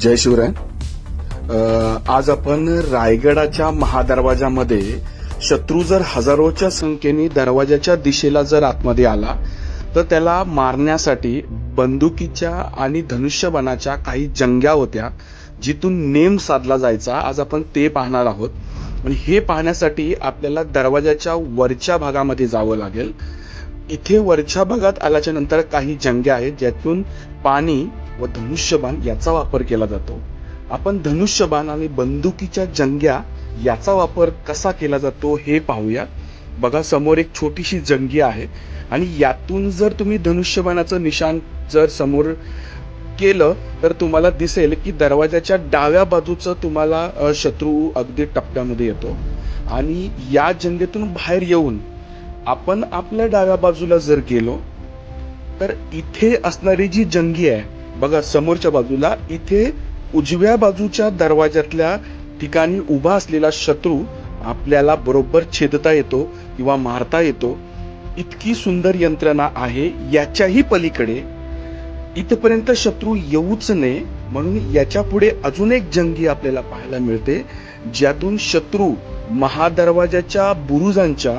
जय शिवराय. आज आपण रायगडाच्या महादरवाजामध्ये शत्रू जर हजारोच्या संख्येने दरवाजाच्या दिशेला जर आतमध्ये आला तर त्याला मारण्यासाठी बंदुकीच्या आणि धनुष्यबाणाच्या काही जंग्या होत्या जिथून नेम साधला जायचा. आज आपण ते पाहणार आहोत. आणि हे पाहण्यासाठी आपल्याला दरवाजाच्या वरच्या भागामध्ये जावं लागेल. इथे वरच्या भागात आल्याच्यानंतर काही जंग्या आहेत ज्यातून पाणी व धनुष्यबाण याचा वापर केला जातो. आपण धनुष्यबाण आणि बंदुकीच्या जंग्या याचा वापर कसा केला जातो हे पाहूया. बघा समोर एक छोटीशी जंगी आहे आणि यातून जर तुम्ही धनुष्यबाणाचं निशाण जर समोर केलं तर तुम्हाला दिसेल की दरवाजाच्या डाव्या बाजूचं तुम्हाला शत्रू अगदी टप्प्यामध्ये येतो. आणि या जंगेतून बाहेर येऊन आपण आपल्या डाव्या बाजूला जर गेलो तर इथे असणारी जी जंगी आहे बघा समोरच्या बाजूला इथे उजव्या बाजूच्या दरवाजातल्या ठिकाणी उभा असलेला शत्रू आपल्याला बरोबर छेदता येतो किंवा मारता येतो. इतकी सुंदर यंत्रणा आहे. याच्याही पलीकडे इथपर्यंत शत्रू येऊच नये म्हणून याच्यापुढे अजून एक जंगी आपल्याला पाहायला मिळते ज्यातून शत्रू महादरवाजाच्या बुरुजांच्या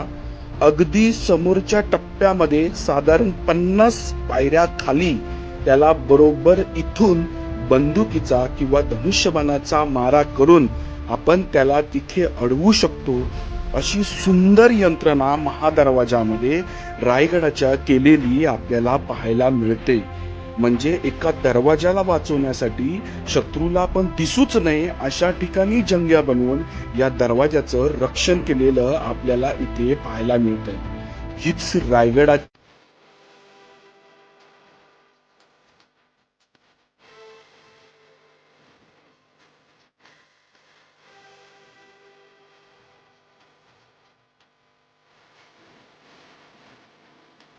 अगदी समोरच्या टप्प्यामध्ये साधारण पन्नास पायऱ्या खाली त्याला बरोबर इथून बंदुकीचा किंवा धनुष्यबाणाचा मारा करून आपण त्याला तिथे अडवू शकतो अशी सुंदर यंत्रणा महादरवाजामध्ये रायगडाच्या केलेली आपल्याला पाहायला मिळते. म्हणजे एका दरवाजाला वाचवण्यासाठी शत्रूला आपण दिसूच नये अशा ठिकाणी जंग्या बनवून या दरवाजाचं रक्षण केलेलं आपल्याला इथे पाहायला मिळतंय. हीच रायगडा